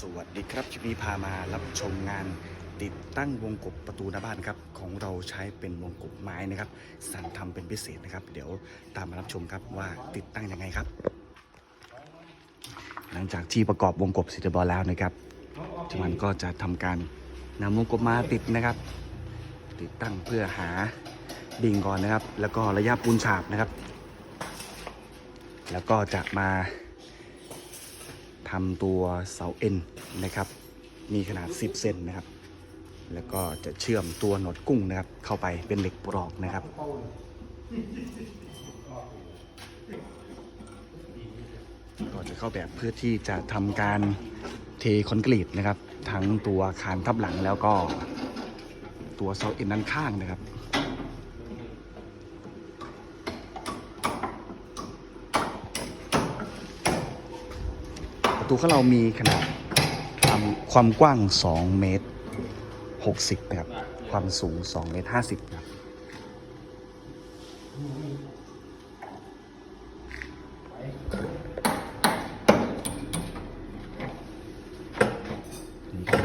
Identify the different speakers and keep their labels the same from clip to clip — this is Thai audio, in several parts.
Speaker 1: สวัสดีครับชิพีพามารับชมงานติดตั้งวงกบประตูหน้าบ้านครับของเราใช้เป็นวงกบไม้นะครับ สั่งทำเป็นพิเศษนะครับ เดี๋ยวตามมารับชมครับว่าติดตั้งยังไงครับ หลังจากที่ประกอบวงกบเสร็จเรียบร้อยแล้วนะครับจังหวันก็จะทำการนำวงกบมาติดนะครับ ติดตั้งเพื่อหาดิ่งก่อนนะครับ แล้วก็ระยะปูนฉาบนะครับ แล้วก็จะมาทำตัวเสาเอ็น นะครับ มีขนาด 10 เซนนะครับ แล้วก็จะเชื่อมตัวหนวดกุ้งนะครับ เข้าไปเป็นเหล็กปลอกนะครับ ก็จะเข้าแบบเพื่อที่จะทำการเทคอนกรีตนะครับ ทั้งตัวคานทับหลังแล้วก็ตัวเสาเอ็นด้านข้างนะครับประตูของเรามีขนาด ความความกว้าง 2 เมตร 60นะครับ ความสูง 2 เมตร 50ครับ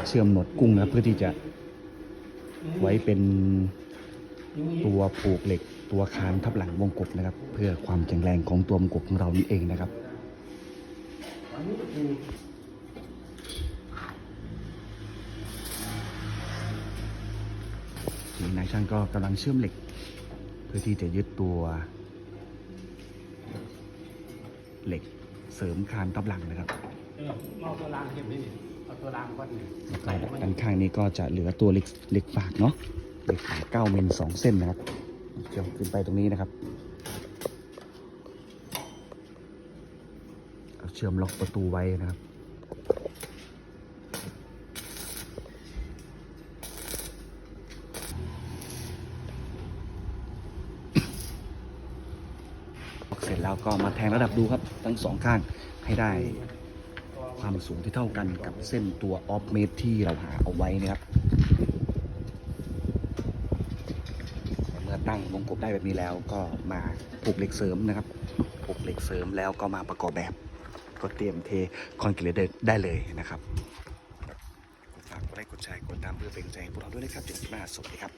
Speaker 1: เชื่อมหนวดกุ้งนะเพื่อที่จะไว้เป็นตัวผูกเหล็กตัวคานทับหลังวงกบนะครับ เพื่อความแข็งแรงของตัววงกบของเรานี่เองนะครับ นี่นายช่างก็กำลังเชื่อมเหล็ก เพื่อที่จะยึดตัวเหล็กเสริมคานทับหลังนะครับ
Speaker 2: เอาตัวรางเก็บไว้นี่เอาตัวรางวัดนี่
Speaker 1: แล้วก็ด้านข้างนี้ก็จะเหลือตัวเหล็กเหล็กฝากเนาะเหล็กฝาก9มิล2เส้นนะครับเชื่อมขึ้นไปตรงนี้นะครับเอาเชื่อมล็อกประตูไว้นะครับ เสร็จแล้วก็มาแทงระดับดูครับ ทั้งสองข้างให้ได้ความสูงที่เท่ากันกับเส้นตัวออฟเมตรที่เราหาเอาไว้นะครับเมื่อตั้งวงกบได้แบบนี้แล้วก็มาผูกเหล็กเสริมนะครับผูกเหล็กเสริมแล้วก็มาประกอบแบบ ก็เตรียมเทคอนกรีตได้เลยนะครับฝากกดไลค์กดแชร์กดตามเพื่อเป็นกำลังใจให้พวกเราด้วยนะครับเจอกันที่หน้าสวัสดีครับ